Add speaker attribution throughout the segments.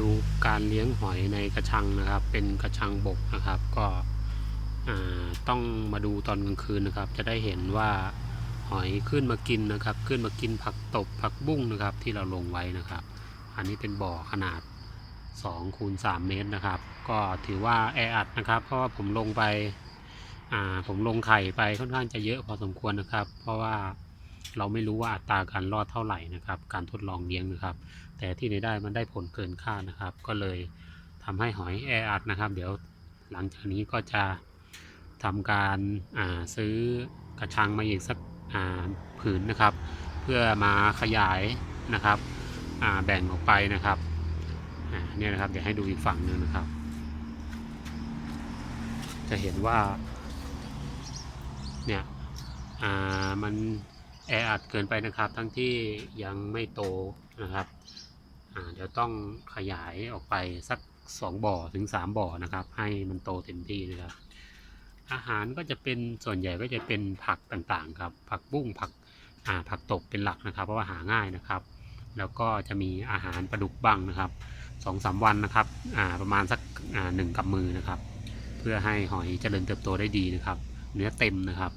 Speaker 1: ดูการเลี้ยงหอยในกระชังนะครับ เป็นกระชังบกนะครับ ก็ต้องมาดูตอนกลางคืนนะครับ จะได้เห็นว่าหอยขึ้นมากินนะครับ ขึ้นมากินผักตบผักบุ้งนะครับ ที่เราลงไว้นะครับ อันนี้เป็นบ่อขนาด2คูณ3เมตรนะครับ ก็ถือว่าแออัดนะครับ เพราะว่าผมลงไปผมลงไข่ไปค่อนข้างจะเยอะพอสมควรนะครับ เพราะว่า เราไม่รู้ว่าอัตราการรอดเท่าไหร่นะครับ การทดลองเลี้ยงนะครับ แต่ที่ไหนได้มันได้ผลเกินคาดนะครับ ก็เลยทำให้หอยแออัดนะครับ เดี๋ยวหลังจากนี้ก็จะทำการาซื้อกระชังมาอีกสักผืนนะครับ เพื่อมาขยายนะครับแบ่งออกไปนะครับเนี่ยนะครับเดี๋ยวให้ดูอีกฝั่งหนึ่งนะครับ จะเห็นว่าเนี่ยมัน แออัดเกินไปนะครับ ทั้งที่ยังไม่โตนะครับเดี๋ยวต้องขยายออกไปสัก 2 บ่อถึง 3 บ่อนะครับ ให้มันโตเต็มที่นะครับ อาหารก็จะเป็นส่วนใหญ่ก็จะเป็นผักต่างๆครับ ผักบุ้งผักผักตบเป็นหลักนะครับ เพราะว่าหาง่ายนะครับ แล้วก็จะมีอาหารปลาดุกบ้างนะครับสองสามวันนะครับประมาณสักหนึ่งกำมือนะครับ เพื่อให้หอยเจริญเติบโตได้ดีนะครับ เนื้อเต็มนะครับ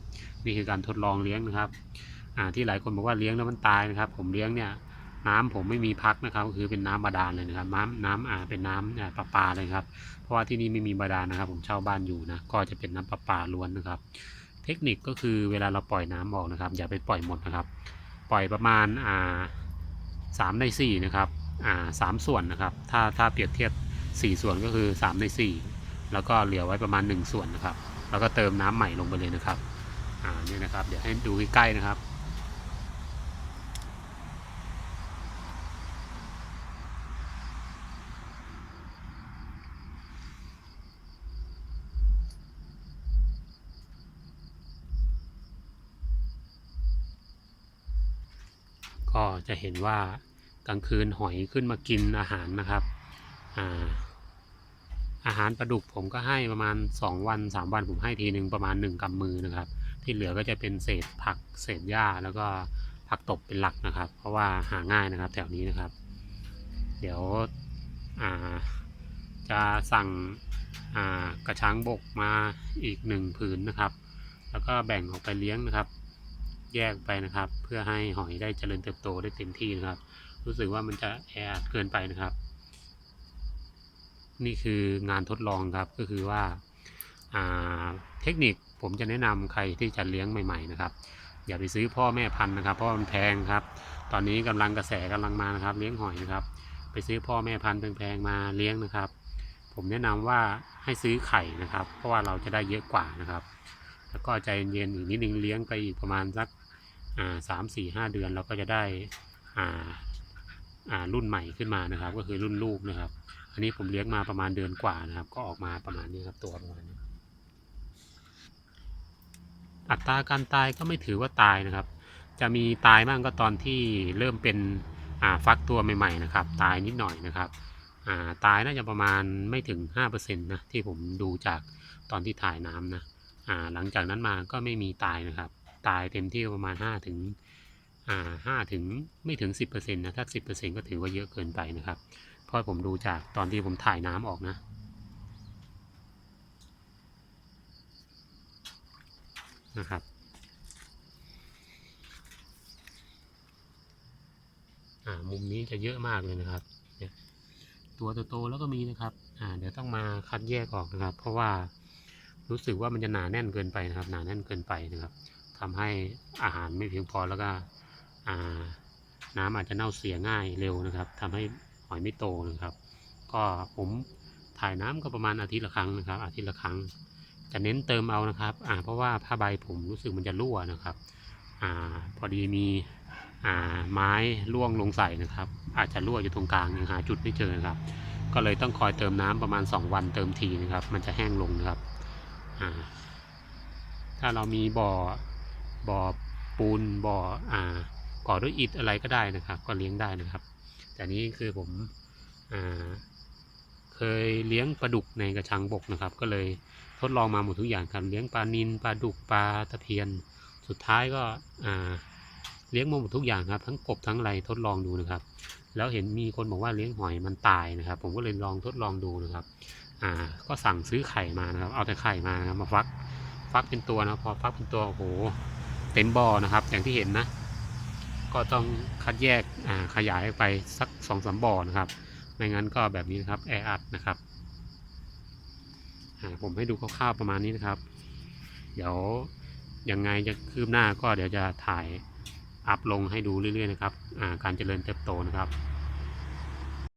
Speaker 1: นี่คือการทดลองเลี้ยงนะครับ ที่หลายคนบอกว่าเลี้ยงแล้วมันตายนะครับ ผมเลี้ยงเนี่ยน้ำผมไม่มีพักนะครับก็คือเป็นน้ำบาดาลเลยนะครับ น้ำน้ำอ่าเป็นน้ำอ่าประปาเลยครับ เพราะว่าที่นี่ไม่มีบาดาลนะครับ ผมเช่าบ้านอยู่นะก็จะเป็นน้ำประปาล้วนนะครับ เทคนิคก็คือเวลาเราปล่อยน้ำออกนะครับ อย่าไปปล่อยหมดนะครับ ปล่อยประมาณอ่าสามในสี่นะครับอ่าสามส่วนนะครับ ถ้าถ้าเปรียบเทียบสี่ส่วนก็คือสามในสี่แล้วก็เหลือไว้ประมาณหนึ่งส่วนนะครับ แล้วก็เติมน้ำใหม่ลงไปเลยนะครับอ่านี่นะครับ เดี๋ยวให้ดูใกล้ๆนะครับ ก็จะเห็นว่ากลางคืนหอยขึ้นมากินอาหารนะครับอ่าอาหารปลาดุกผมก็ให้ประมาณ 2 วัน 3 วันผมให้ทีหนึ่งประมาณ 1กำมือนะครับ ที่เหลือก็จะเป็นเศษผักเศษหญ้าแล้วก็ผักตบเป็นหลักนะครับ เพราะว่าหาง่ายนะครับแถวนี้นะครับ เดี๋ยวจะสั่งกระชังบกมาอีกหนึ่งผืนนะครับ แล้วก็แบ่งออกไปเลี้ยงนะครับ แยกไปนะครับ เพื่อให้หอยได้เจริญเติบโตได้เต็มที่นะครับ รู้สึกว่ามันจะแออัดเกินไปนะครับ นี่คืองานทดลองครับก็คือว่าาเทคนิคผมจะแนะนำใครที่จะเลี้ยงใหม่ ๆ นะครับ อย่าไปซื้อพ่อแม่พันธุ์นะครับ เพราะมันแพงครับ ตอนนี้กำลังกระแสกำลังมานะครับ เลี้ยงหอยนะครับ ไปซื้อพ่อแม่พันธุ์แพงๆมาเลี้ยงนะครับ ผมแนะนำว่าให้ซื้อไข่นะครับ เพราะว่าเราจะได้เยอะกว่านะครับ แล้วก็ใจเย็นๆอีกนิดนึงเลี้ยงไปอีกประมาณสัก สามสี่ห้าเดือนเราก็จะได้อ่ารุ่นใหม่ขึ้นมานะครับ ก็คือรุ่นลูกนะครับ อันนี้ผมเลี้ยงมาประมาณเดือนกว่านะครับ ก็ออกมาประมาณนี้ครับตัวประมาณนี้อัตราการตายก็ไม่ถือว่าตายนะครับ จะมีตายบ้างก็ตอนที่เริ่มเป็นอ่าฟักตัวใหม่ๆนะครับ ตายนิดหน่อยนะครับอ่าตายน่าจะประมาณไม่ถึง5%นะที่ผมดูจากตอนที่ถ่ายน้ำนะอ่าหลังจากนั้นมาก็ไม่มีตายนะครับ ตายเต็มที่ประมาณ5ถึงอ่าห้าถึงไม่ถึง 10%นะถ้า 10%ก็ถือว่าเยอะเกินไปนะครับ เพราะผมดูจากตอนที่ผมถ่ายน้ำออกนะนะครับอ่ามุมนี้จะเยอะมากเลยนะครับเนี่ยตัวโตๆแล้วก็มีนะครับอ่าเดี๋ยวต้องมาคัดแยกออกนะครับ เพราะว่ารู้สึกว่ามันจะหนาแน่นเกินไปนะครับ หนาแน่นเกินไปนะครับ ทำให้อาหารไม่เพียงพอแล้วก็น้ำอาจจะเน่าเสียง่ายเร็วนะครับทำให้หอยไม่โตนะครับ ก็ผมถ่ายน้ำก็ประมาณอาทิตย์ละครั้งนะครับ อาทิตย์ละครั้ง จะเน้นเติมเอานะครับอ่าเพราะว่าผ้าใบผมรู้สึกมันจะรั่วนะครับอ่าพอดีมีอ่าไม้ร่วงลงใส่นะครับ อาจจะรั่วอยู่ตรงกลางยังหาจุดไม่เจอนะครับ ก็เลยต้องคอยเติมน้ำประมาณ 2 วันเติมทีนะครับ มันจะแห้งลงนะครับอ่าถ้าเรามีบ่อ บ่อปูนบ่ออ่าก่อด้วยอิฐอะไรก็ได้นะครับ ก็เลี้ยงได้นะครับ แต่นี้คือผมอ่าเคยเลี้ยงปลาดุกในกระชังบกนะครับ ก็เลยทดลองมาหมดทุกอย่างครับเลี้ยงปลานิลปลาดุกปลาตะเพียน สุดท้ายก็อ่าเลี้ยงมาหมดทุกอย่างครับ ทั้งกบทั้งอะไรทดลองดูนะครับ แล้วเห็นมีคนบอกว่าเลี้ยงหอยมันตายนะครับ ผมก็เลยลองทดลองดูนะครับอ่าก็สั่งซื้อไข่มานะครับ เอาแต่ไข่มานะครับมาฟัก ฟักเป็นตัวนะพอฟักเป็นตัวโอ้โห เต็มบ่อนะครับ อย่างที่เห็นนะ ก็ต้องคัดแยกขยายไปสักสองสามบ่อนะครับ ไม่งั้นก็แบบนี้นะครับแออัดนะครับผมให้ดูคร่าวๆประมาณนี้นะครับ เดี๋ยวยังไงจะคืบหน้าก็เดี๋ยวจะถ่ายอัพลงให้ดูเรื่อยๆนะครับการเจริญเติบโตนะครับ